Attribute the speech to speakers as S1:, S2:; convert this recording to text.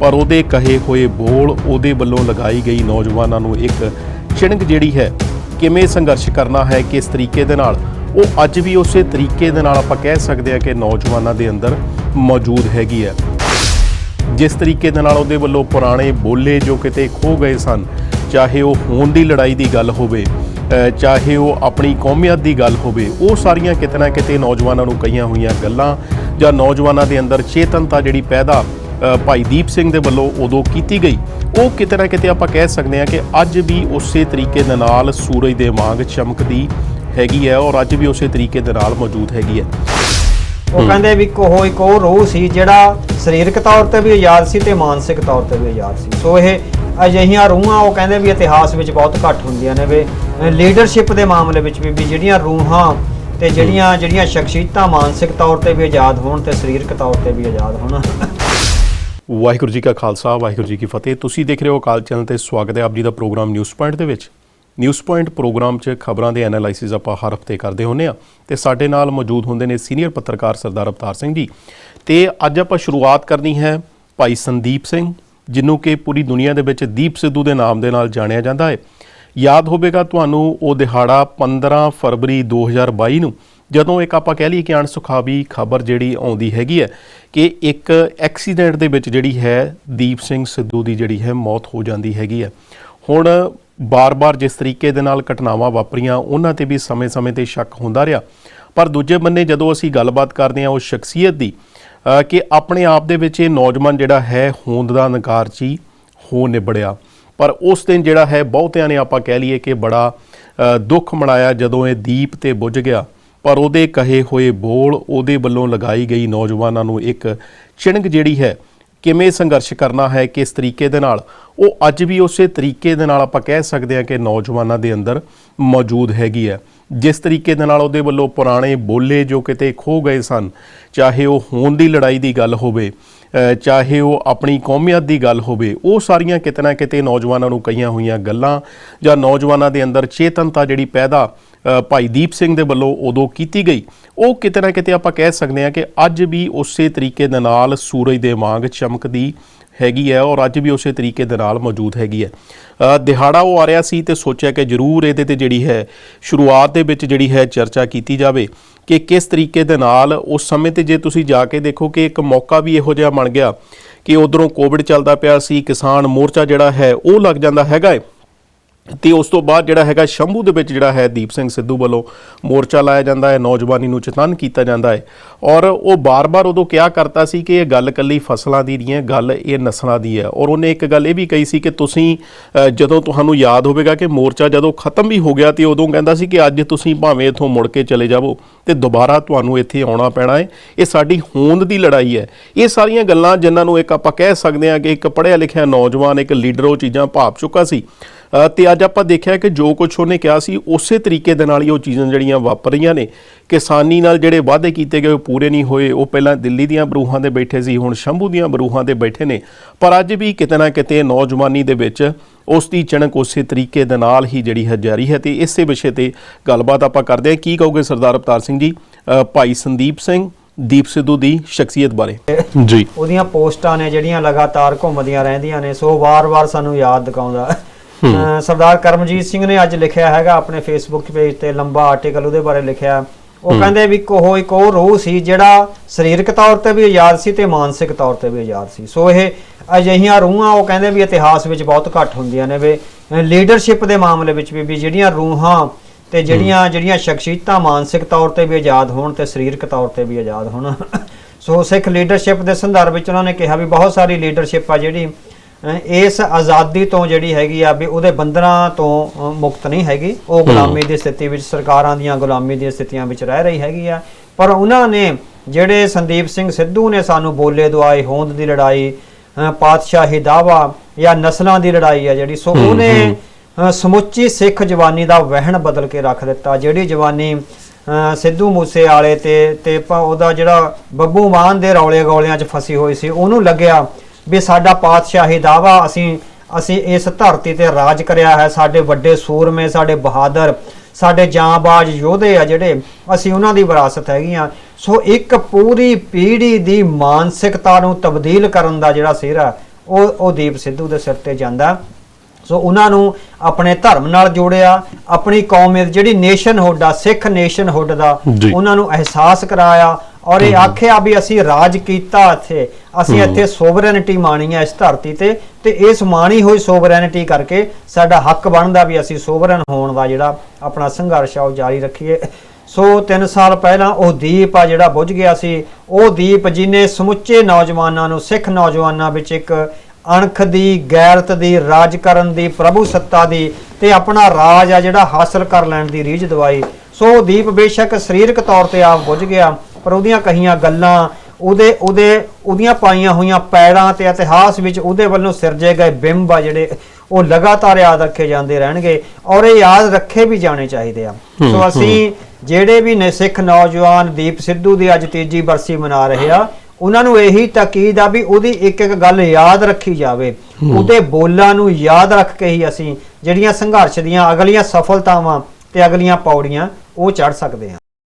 S1: ਪਰ ਉਹਦੇ ਕਹੇ ਹੋਏ ਬੋਲ ਉਹਦੇ ਵੱਲੋਂ ਲਗਾਈ ਗਈ ਨੌਜਵਾਨਾਂ ਨੂੰ ਇੱਕ ਚਿਣਗ ਜਿਹੜੀ ਹੈ, ਕਿਵੇਂ ਸੰਘਰਸ਼ ਕਰਨਾ ਹੈ, ਕਿਸ ਤਰੀਕੇ ਦੇ ਨਾਲ? ਉਹ ਅੱਜ ਵੀ ਉਸੇ ਤਰੀਕੇ ਦੇ ਨਾਲ ਆਪਾਂ ਕਹਿ ਸਕਦੇ ਹਾਂ ਕਿ ਨੌਜਵਾਨਾਂ ਦੇ ਅੰਦਰ ਮੌਜੂਦ ਹੈਗੀ ਹੈ। ਜਿਸ ਤਰੀਕੇ ਦੇ ਨਾਲ ਉਹਦੇ ਵੱਲੋਂ ਪੁਰਾਣੇ ਬੋਲੇ ਜੋ ਕਿਤੇ ਖੋ ਗਏ ਸਨ, ਚਾਹੇ ਉਹ ਹੋਣ ਦੀ ਲੜਾਈ ਦੀ ਗੱਲ ਹੋਵੇ ਚਾਹੇ ਉਹ ਆਪਣੀ ਕੌਮੀਅਤ ਦੀ ਗੱਲ ਹੋਵੇ, ਉਹ ਸਾਰੀਆਂ ਕਿਤੇ ਨਾ ਕਿਤੇ ਨੌਜਵਾਨਾਂ ਨੂੰ ਕਹੀਆਂ ਹੋਈਆਂ ਗੱਲਾਂ ਜਾਂ ਨੌਜਵਾਨਾਂ ਦੇ ਅੰਦਰ ਚੇਤਨਤਾ ਜਿਹੜੀ ਪੈਦਾ ਭਾਈ ਦੀਪ ਸਿੰਘ ਦੇ ਵੱਲੋਂ ਉਦੋਂ ਕੀਤੀ ਗਈ। ਉਹ ਕਿਤੇ ਨਾ ਕਿਤੇ ਆਪਾਂ ਕਹਿ ਸਕਦੇ ਹਾਂ ਕਿ ਅੱਜ ਵੀ ਉਸੇ ਤਰੀਕੇ ਦੇ ਨਾਲ ਸੂਰਜ ਦੇ ਵਾਂਗ ਚਮਕਦੀ ਹੈਗੀ ਹੈ ਔਰ ਅੱਜ ਵੀ ਉਸੇ ਤਰੀਕੇ ਦੇ ਨਾਲ ਮੌਜੂਦ ਹੈਗੀ ਹੈ।
S2: ਉਹ ਕਹਿੰਦੇ ਵੀ ਕੋਹ ਇੱਕ ਉਹ ਰੂਹ ਸੀ ਜਿਹੜਾ ਸਰੀਰਕ ਤੌਰ ਤੇ ਵੀ ਆਜ਼ਾਦ ਸੀ ਤੇ ਮਾਨਸਿਕ ਤੌਰ ਤੇ ਵੀ ਆਜ਼ਾਦ ਸੀ। ਸੋ ਇਹ ਅਜਿਹੀਆਂ ਰੂਹਾਂ ਉਹ ਕਹਿੰਦੇ ਵੀ ਇਤਿਹਾਸ ਵਿੱਚ ਬਹੁਤ ਘੱਟ ਹੁੰਦੀਆਂ ਨੇ ਵੀ ਲੀਡਰਸ਼ਿਪ ਦੇ ਮਾਮਲੇ ਵਿੱਚ ਵੀ ਵੀ ਜਿਹੜੀਆਂ ਰੂਹਾਂ ਤੇ ਜਿਹੜੀਆਂ ਜਿਹੜੀਆਂ ਸ਼ਖਸੀਅਤਾਂ ਮਾਨਸਿਕ ਤੌਰ ਤੇ ਵੀ ਆਜ਼ਾਦ ਹੋਣ ਤੇ ਸਰੀਰਕ ਤੌਰ ਤੇ ਵੀ ਆਜ਼ਾਦ ਹੋਣ।
S1: ਵਾਹਿਗੁਰੂ ਜੀ ਕਾ ਖਾਲਸਾ, ਵਾਹਿਗੁਰੂ ਜੀ ਕੀ ਫਤਿਹ। ਤੁਸੀਂ ਦੇਖ ਰਹੇ ਹੋ ਅਕਾਲ ਚੈਨਲ ਤੇ ਸਵਾਗਤ ਹੈ ਆਪ ਜੀ ਦਾ ਪ੍ਰੋਗਰਾਮ ਨਿਊਜ਼ ਪੁਆਇੰਟ ਦੇ ਵਿੱਚ। ਨਿਊਜ਼ ਪੁਆਇੰਟ ਪ੍ਰੋਗਰਾਮ 'ਚ ਖਬਰਾਂ ਦੇ ਐਨਾਲਾਈਸਿਸ ਆਪਾਂ ਹਰ ਹਫ਼ਤੇ ਕਰਦੇ ਹੁੰਨੇ ਆ ਤੇ ਸਾਡੇ ਨਾਲ ਮੌਜੂਦ ਹੁੰਦੇ ਨੇ ਸੀਨੀਅਰ ਪੱਤਰਕਾਰ ਸਰਦਾਰ ਅਵਤਾਰ ਸਿੰਘ ਜੀ। ਤੇ ਅੱਜ ਆਪਾਂ ਸ਼ੁਰੂਆਤ ਕਰਨੀ ਹੈ ਭਾਈ ਸੰਦੀਪ ਸਿੰਘ ਜਿਹਨੂੰ ਕਿ ਪੂਰੀ ਦੁਨੀਆ ਦੇ ਵਿੱਚ ਦੀਪ ਸਿੱਧੂ ਦੇ ਨਾਮ ਦੇ ਨਾਲ ਜਾਣਿਆ ਜਾਂਦਾ ਹੈ। ਯਾਦ ਹੋਵੇਗਾ ਤੁਹਾਨੂੰ ਉਹ ਦਿਹਾੜਾ 15 ਫਰਵਰੀ 2022 ਨੂੰ ਜਦੋਂ ਇੱਕ ਆਪਾਂ ਕਹਿ ਲਈਏ ਕਿ ਅਣਸੁਖਾਵੀ ਖਬਰ ਜਿਹੜੀ ਆਉਂਦੀ ਹੈਗੀ ਹੈ ਕਿ ਇੱਕ ਐਕਸੀਡੈਂਟ ਦੇ ਵਿੱਚ ਜਿਹੜੀ ਹੈ ਦੀਪ ਸਿੰਘ ਸਿੱਧੂ ਦੀ ਜਿਹੜੀ ਹੈ ਮੌਤ ਹੋ ਜਾਂਦੀ ਹੈਗੀ ਹੈ। ਹੁਣ ਬਾਰ-ਬਾਰ ਜਿਸ ਤਰੀਕੇ ਦੇ ਨਾਲ ਘਟਨਾਵਾਂ ਵਾਪਰੀਆਂ, ਉਹਨਾਂ ਤੇ ਵੀ ਸਮੇਂ-ਸਮੇਂ ਤੇ ਸ਼ੱਕ ਹੁੰਦਾ ਰਿਹਾ। ਪਰ ਦੂਜੇ ਬੰਨੇ ਜਦੋਂ ਅਸੀਂ ਗੱਲਬਾਤ ਕਰਦੇ ਹਾਂ ਉਸ ਸ਼ਖਸੀਅਤ ਦੀ ਕਿ ਆਪਣੇ ਆਪ ਦੇ ਵਿੱਚ ਇਹ ਨੌਜਵਾਨ ਜਿਹੜਾ ਹੈ ਹੋਂਦ ਦਾ ਨਕਾਰ 'ਚ ਹੋ ਨਿਬੜਿਆ। ਪਰ ਉਸ ਦਿਨ ਜਿਹੜਾ ਹੈ ਬਹੁਤਿਆਂ ਨੇ ਆਪਾਂ ਕਹਿ ਲਈਏ ਕਿ ਬੜਾ ਦੁੱਖ ਮਨਾਇਆ ਜਦੋਂ ਇਹ ਦੀਪ ਤੇ ਬੁੱਝ ਗਿਆ। ਪਰ ਉਹਦੇ ਕਹੇ ਹੋਏ ਬੋਲ ਉਹਦੇ ਵੱਲੋਂ ਲਗਾਈ ਗਈ ਨੌਜਵਾਨਾਂ ਨੂੰ ਇੱਕ ਚਿਣਗ ਜਿਹੜੀ ਹੈ, ਕਿਵੇਂ ਸੰਘਰਸ਼ ਕਰਨਾ ਹੈ, ਕਿਸ ਤਰੀਕੇ ਦੇ ਨਾਲ? ਉਹ ਅੱਜ ਵੀ ਉਸੇ ਤਰੀਕੇ ਦੇ ਨਾਲ ਆਪਾਂ ਕਹਿ ਸਕਦੇ ਹਾਂ ਕਿ ਨੌਜਵਾਨਾਂ ਦੇ ਅੰਦਰ ਮੌਜੂਦ ਹੈਗੀ ਹੈ। ਜਿਸ ਤਰੀਕੇ ਦੇ ਨਾਲ ਉਹਦੇ ਵੱਲੋਂ ਪੁਰਾਣੇ ਬੋਲੇ ਜੋ ਕਿਤੇ ਖੋ ਗਏ ਸਨ, ਚਾਹੇ ਉਹ ਹੋਣ ਦੀ ਲੜਾਈ ਦੀ ਗੱਲ ਹੋਵੇ ਚਾਹੇ ਉਹ ਆਪਣੀ ਕੌਮੀਅਤ ਦੀ ਗੱਲ ਹੋਵੇ, ਉਹ ਸਾਰੀਆਂ ਕਿਤੇ ਨਾ ਕਿਤੇ ਨੌਜਵਾਨਾਂ ਨੂੰ ਕਹੀਆਂ ਹੋਈਆਂ ਗੱਲਾਂ ਜਾਂ ਨੌਜਵਾਨਾਂ ਦੇ ਅੰਦਰ ਚੇਤਨਤਾ ਜਿਹੜੀ ਪੈਦਾ ਭਾਈ ਦੀਪ ਸਿੰਘ ਦੇ ਵੱਲੋਂ ਉਦੋਂ ਕੀਤੀ ਗਈ। ਉਹ ਕਿਤੇ ਨਾ ਕਿਤੇ ਆਪਾਂ ਕਹਿ ਸਕਦੇ ਹਾਂ ਕਿ ਅੱਜ ਵੀ ਉਸੇ ਤਰੀਕੇ ਦੇ ਨਾਲ ਸੂਰਜ ਦੇ ਵਾਂਗ ਚਮਕਦੀ ਹੈਗੀ ਹੈ ਔਰ ਅੱਜ ਵੀ ਉਸੇ ਤਰੀਕੇ ਦੇ ਨਾਲ ਮੌਜੂਦ ਹੈਗੀ ਹੈ। ਦਿਹਾੜਾ ਉਹ ਆ ਰਿਹਾ ਸੀ ਤੇ ਸੋਚਿਆ ਕਿ ਜ਼ਰੂਰ ਇਹਦੇ ਤੇ ਜਿਹੜੀ ਹੈ, ਸ਼ੁਰੂਆਤ ਦੇ ਵਿੱਚ ਜਿਹੜੀ ਹੈ ਚਰਚਾ ਕੀਤੀ ਜਾਵੇ। ਕਿ ਕਿਸ ਤਰੀਕੇ ਦੇ ਨਾਲ ਉਸ ਸਮੇਂ ਤੇ ਜੇ ਤੁਸੀਂ ਜਾ ਕੇ ਦੇਖੋ ਕਿ ਇੱਕ ਮੌਕਾ ਵੀ ਇਹੋ ਜਿਹਾ ਬਣ ਗਿਆ ਕਿ ਉਧਰੋਂ ਕੋਵਿਡ ਚੱਲਦਾ ਪਿਆ ਸੀ, ਕਿਸਾਨ ਮੋਰਚਾ ਜਿਹੜਾ ਹੈ ਉਹ ਲੱਗ ਜਾਂਦਾ ਹੈਗਾ ਹੈ ਤੇ ਉਸ ਤੋਂ ਬਾਅਦ ਜਿਹੜਾ ਹੈਗਾ ਸ਼ੰਭੂ ਦੇ ਵਿੱਚ ਜਿਹੜਾ ਹੈ ਦੀਪ ਸਿੰਘ ਸਿੱਧੂ ਵੱਲੋਂ ਮੋਰਚਾ ਲਾਇਆ ਜਾਂਦਾ ਹੈ, ਨੌਜਵਾਨੀ ਨੂੰ ਚੇਤਨ ਕੀਤਾ ਜਾਂਦਾ ਹੈ। ਔਰ ਉਹ ਬਾਰ-ਬਾਰ ਉਦੋਂ ਕਿਹਾ ਕਰਤਾ ਸੀ ਕਿ ਇਹ ਗੱਲ ਕੱਲੀ ਫਸਲਾਂ ਦੀ ਨਹੀਂ ਹੈ, ਗੱਲ ਇਹ ਨਸਲਾਂ ਦੀ ਹੈ। ਔਰ ਉਹਨੇ ਇੱਕ ਗੱਲ ਇਹ ਵੀ ਕਹੀ ਸੀ ਕਿ ਤੁਸੀਂ ਜਦੋਂ ਤੁਹਾਨੂੰ ਯਾਦ ਹੋਵੇਗਾ ਕਿ ਮੋਰਚਾ ਜਦੋਂ ਖਤਮ ਵੀ ਹੋ ਗਿਆ ਤੇ ਉਦੋਂ ਕਹਿੰਦਾ ਸੀ ਕਿ ਅੱਜ ਤੁਸੀਂ ਭਾਵੇਂ ਇੱਥੋਂ ਮੁੜ ਕੇ ਚਲੇ ਜਾਵੋ ਤੇ ਦੁਬਾਰਾ ਤੁਹਾਨੂੰ ਇੱਥੇ ਆਉਣਾ ਪੈਣਾ ਹੈ। ਇਹ ਸਾਡੀ ਹੋਂਦ ਦੀ ਲੜਾਈ ਹੈ। ਇਹ ਸਾਰੀਆਂ ਗੱਲਾਂ ਜਿਨ੍ਹਾਂ ਨੂੰ ਇੱਕ ਆਪਾਂ ਕਹਿ ਸਕਦੇ ਹਾਂ ਕਿ ਇੱਕ ਪੜ੍ਹਿਆ ਲਿਖਿਆ ਨੌਜਵਾਨ, ਇੱਕ ਲੀਡਰ, ਉਹ ਚੀਜ਼ਾਂ ਭਾਪ ਚੁੱਕਾ ਸੀ। ਤੇ ਅੱਜ ਆਪਾਂ ਦੇਖਿਆ ਕਿ ਜੋ ਕੁਝ ਉਹਨੇ ਕਿਹਾ ਸੀ ਉਸੇ ਤਰੀਕੇ ਦੇ ਨਾਲ ਹੀ ਉਹ ਚੀਜ਼ਾਂ ਜਿਹੜੀਆਂ ਵਾਪਰ ਰਹੀਆਂ ਨੇ। ਕਿਸਾਨੀ ਨਾਲ ਜਿਹੜੇ ਵਾਅਦੇ ਕੀਤੇ ਗਏ ਉਹ ਪੂਰੇ ਨਹੀਂ ਹੋਏ। ਉਹ ਪਹਿਲਾਂ ਦਿੱਲੀ ਦੀਆਂ ਬਰੂਹਾਂ ਤੇ ਬੈਠੇ ਸੀ ਹੁਣ ਸ਼ੰਭੂ ਦੀਆਂ ਬਰੂਹਾਂ ਤੇ ਬੈਠੇ ਨੇ। ਪਰ ਅੱਜ ਵੀ ਕਿਤੇ ਨਾ ਕਿਤੇ ਨੌਜਵਾਨੀ ਦੇ ਵਿੱਚ ਉਸ ਦੀ ਚਣਕ ਉਸੇ ਤਰੀਕੇ ਦੇ ਨਾਲ ਹੀ ਜਿਹੜੀ ਹੈ ਜਾਰੀ ਹੈ ਤੇ ਇਸੇ ਵਿਸ਼ੇ ਤੇ ਗੱਲਬਾਤ ਆਪਾਂ ਕਰਦੇ ਹਾਂ। ਕੀ ਕਹੋਗੇ ਸਰਦਾਰ ਅਵਤਾਰ ਸਿੰਘ ਜੀ? ਭਾਈ ਸੰਦੀਪ ਸਿੰਘ ਦੀਪ ਸਿੱਧੂ ਦੀ ਸ਼ਖਸੀਅਤ ਬਾਰੇ। ਜੀ।
S2: ਉਹਦੀਆਂ ਪੋਸਟਾਂ ਨੇ ਜਿਹੜੀਆਂ ਲਗਾਤਾਰ ਘੁੰਮਦੀਆਂ ਰਹਿੰਦੀਆਂ ਨੇ ਸੋ ਵਾਰ-ਵਾਰ ਸਾਨੂੰ ਯਾਦ ਦਿਖਾਉਂਦਾ। ਅਹ ਸਰਦਾਰ ਕਰਮਜੀਤ ਸਿੰਘ ਨੇ ਅੱਜ ਲਿਖਿਆ ਹੈਗਾ ਆਪਣੇ ਫੇਸਬੁੱਕ ਪੇਜ ਤੇ ਲੰਬਾ ਆਰਟੀਕਲ ਉਹਦੇ ਬਾਰੇ ਲਿਖਿਆ। ਉਹ ਕਹਿੰਦੇ ਵੀ ਕੋਹ ਇੱਕ ਉਹ ਰੂਹ ਸੀ ਜਿਹੜਾ ਸਰੀਰਕ ਤੌਰ ਤੇ ਵੀ ਆਜ਼ਾਦ ਸੀ ਤੇ ਮਾਨਸਿਕ ਤੌਰ ਤੇ ਵੀ ਆਜ਼ਾਦ ਸੀ। ਸੋ ਇਹ ਅਜਿਹੀਆਂ ਰੂਹਾਂ ਉਹ ਕਹਿੰਦੇ ਵੀ ਇਤਿਹਾਸ ਵਿੱਚ ਬਹੁਤ ਘੱਟ ਹੁੰਦੀਆਂ ਨੇ ਵੀ ਲੀਡਰਸ਼ਿਪ ਦੇ ਮਾਮਲੇ ਵਿੱਚ ਵੀ ਜਿਹੜੀਆਂ ਰੂਹਾਂ ਤੇ ਜਿਹੜੀਆਂ ਜਿਹੜੀਆਂ ਸ਼ਖਸੀਅਤਾਂ ਮਾਨਸਿਕ ਤੌਰ ਤੇ ਵੀ ਆਜ਼ਾਦ ਹੋਣ ਤੇ ਸਰੀਰਕ ਤੌਰ ਤੇ ਵੀ ਆਜ਼ਾਦ ਹੋਣ। ਸੋ ਸਿੱਖ ਲੀਡਰਸ਼ਿਪ ਦੇ ਸੰਦਰਭ ਵਿੱਚ ਉਹਨਾਂ ਨੇ ਕਿਹਾ ਵੀ ਬਹੁਤ ਸਾਰੀ ਲੀਡਰਸ਼ਿਪ ਆ ਜਿਹੜੀ ਇਸ ਆਜ਼ਾਦੀ ਤੋਂ ਜਿਹੜੀ ਹੈਗੀ ਆ ਵੀ ਉਹਦੇ ਬੰਧਨਾਂ ਤੋਂ ਮੁਕਤ ਨਹੀਂ ਹੈਗੀ। ਉਹ ਗੁਲਾਮੀ ਦੀ ਸਥਿਤੀ ਵਿੱਚ ਸਰਕਾਰਾਂ ਦੀਆਂ ਗੁਲਾਮੀ ਦੀਆਂ ਸਥਿਤੀਆਂ ਵਿੱਚ ਰਹਿ ਰਹੀ ਹੈਗੀ ਆ। ਪਰ ਉਹਨਾਂ ਨੇ ਜਿਹੜੇ ਸੰਦੀਪ ਸਿੰਘ ਸਿੱਧੂ ਨੇ ਸਾਨੂੰ ਬੋਲੇ ਦਵਾਈ ਹੋਂਦ ਦੀ ਲੜਾਈ ਪਾਤਸ਼ਾਹੀ ਦਾਵਾ ਜਾਂ ਨਸਲਾਂ ਦੀ ਲੜਾਈ ਆ ਜਿਹੜੀ ਸੋ ਉਹਨੇ ਸਮੁੱਚੀ ਸਿੱਖ ਜਵਾਨੀ ਦਾ ਵਹਿਣ ਬਦਲ ਕੇ ਰੱਖ ਦਿੱਤਾ। ਜਿਹੜੀ ਜਵਾਨੀ ਸਿੱਧੂ ਮੂਸੇ ਵਾਲੇ ਤੇ ਤੇ ਉਹਦਾ ਜਿਹੜਾ ਬੱਬੂ ਮਾਨ ਦੇ ਰੌਲੇ ਗੌਲਿਆਂ 'ਚ ਫਸੀ ਹੋਈ ਸੀ ਉਹਨੂੰ ਲੱਗਿਆ ਵੀ ਸਾਡਾ ਪਾਤਸ਼ਾਹੀ ਦਾਵਾ ਅਸੀਂ ਅਸੀਂ ਇਸ ਧਰਤੀ ਤੇ ਰਾਜ ਕਰਿਆ ਹੈ ਸਾਡੇ ਵੱਡੇ ਸੂਰਮੇ ਸਾਡੇ ਬਹਾਦਰ ਸਾਡੇ ਜਾਂਬਾਜ਼ ਯੋਧੇ ਆ ਜਿਹੜੇ ਅਸੀਂ ਉਹਨਾਂ ਦੀ ਵਿਰਾਸਤ ਹੈਗੀਆਂ ਸੋ ਇੱਕ ਪੂਰੀ ਪੀੜ੍ਹੀ ਦੀ ਮਾਨਸਿਕਤਾ ਨੂੰ ਤਬਦੀਲ ਕਰਨ ਦਾ ਜਿਹੜਾ ਸਿਹਰਾ ਉਹ ਉਹ ਦੀਪ ਸਿੱਧੂ ਦੇ ਸਿਰ ਤੇ ਜਾਂਦਾ ਸੋ ਉਹਨਾਂ ਨੂੰ ਆਪਣੇ ਧਰਮ ਨਾਲ ਜੋੜਿਆ ਆਪਣੀ ਕੌਮ ਜਿਹੜੀ ਨੇਸ਼ਨਹੁੱਡ ਆ ਸਿੱਖ ਨੇਸ਼ਨਹੁੱਡ ਦਾ
S1: ਜੀ।
S2: ਉਹਨਾਂ ਨੂੰ ਅਹਿਸਾਸ ਕਰਾਇਆ ਔਰ ਇਹ ਆਖਿਆ ਵੀ ਅਸੀਂ ਰਾਜ ਕੀਤਾ ਇੱਥੇ। ਅਸੀਂ ਇੱਥੇ ਸੋਵਰੈਨਿਟੀ ਮਾਣੀ ਹੈ ਇਸ ਧਰਤੀ ਤੇ। ਤੇ ਇਸ ਮਾਣੀ ਹੋਈ ਸੋਵਰੈਨਿਟੀ ਕਰਕੇ ਸਾਡਾ ਹੱਕ ਬਣਦਾ ਵੀ ਅਸੀਂ ਸੋਵਰਨ ਹੋਣ ਦਾ ਜਿਹੜਾ ਆਪਣਾ ਸੰਘਰਸ਼ ਆ ਉਹ ਜਾਰੀ ਰੱਖੀਏ। ਸੋ 3 ਸਾਲ ਪਹਿਲਾਂ ਉਹ ਦੀਪ ਆ ਜਿਹੜਾ ਬੁਝ ਗਿਆ ਸੀ। ਉਹ ਦੀਪ ਜਿਨੇ ਸਮੁੱਚੇ ਨੌਜਵਾਨਾਂ ਨੂੰ ਸਿੱਖ ਨੌਜਵਾਨਾਂ ਵਿੱਚ ਇੱਕ ਅਣਖ ਦੀ ਗੈਰਤ ਦੀ ਰਾਜ ਕਰਨ ਦੀ ਪ੍ਰਭੂ ਸੱਤਾ ਦੀ ਤੇ ਆਪਣਾ ਰਾਜ ਆ ਜਿਹੜਾ ਹਾਸਲ ਕਰ ਲੈਣ ਦੀ ਰੀਝ ਦਵਾਈ। ਸੋ ਦੀਪ ਬੇਸ਼ੱਕ ਸਰੀਰਕ ਤੌਰ ਤੇ ਆਪ ਬੁੱਝ ਗਿਆ। ਪਰ ਉਹਦੀਆਂ ਕਹੀਆਂ ਗੱਲਾਂ ਉਹਦੇ ਉਹਦੇ ਉਹਦੀਆਂ ਪਾਈਆਂ ਹੋਈਆਂ ਪੈੜਾਂ ਤੇ ਇਤਿਹਾਸ ਵਿੱਚ ਉਹਦੇ ਵੱਲੋਂ ਸਿਰਜੇ ਗਏ ਬਿੰਬ ਆ ਜਿਹੜੇ ਉਹ ਲਗਾਤਾਰ ਯਾਦ ਰੱਖੇ ਜਾਂਦੇ ਰਹਿਣਗੇ ਔਰ ਇਹ ਯਾਦ ਰੱਖੇ ਵੀ ਜਾਣੇ ਚਾਹੀਦੇ ਆ। ਸੋ ਅਸੀਂ ਜਿਹੜੇ ਵੀ ਨੇ ਸਿੱਖ ਨੌਜਵਾਨ ਦੀਪ ਸਿੱਧੂ ਦੀ ਅੱਜ ਤੀਜੀ ਬਰਸੀ ਮਨਾ ਰਹੇ ਆ ਉਹਨਾਂ ਨੂੰ ਇਹੀ ਤਾਕੀਦ ਆ ਵੀ ਉਹਦੀ ਇੱਕ ਇੱਕ ਗੱਲ ਯਾਦ ਰੱਖੀ ਜਾਵੇ। ਉਹਦੇ ਬੋਲਾਂ ਨੂੰ ਯਾਦ ਰੱਖ ਕੇ ਹੀ ਅਸੀਂ ਜਿਹੜੀਆਂ ਸੰਘਰਸ਼ ਦੀਆਂ ਅਗਲੀਆਂ ਸਫਲਤਾਵਾਂ ਤੇ ਅਗਲੀਆਂ ਪੌੜੀਆਂ ਉਹ ਚੜ ਸਕਦੇ ਹਾਂ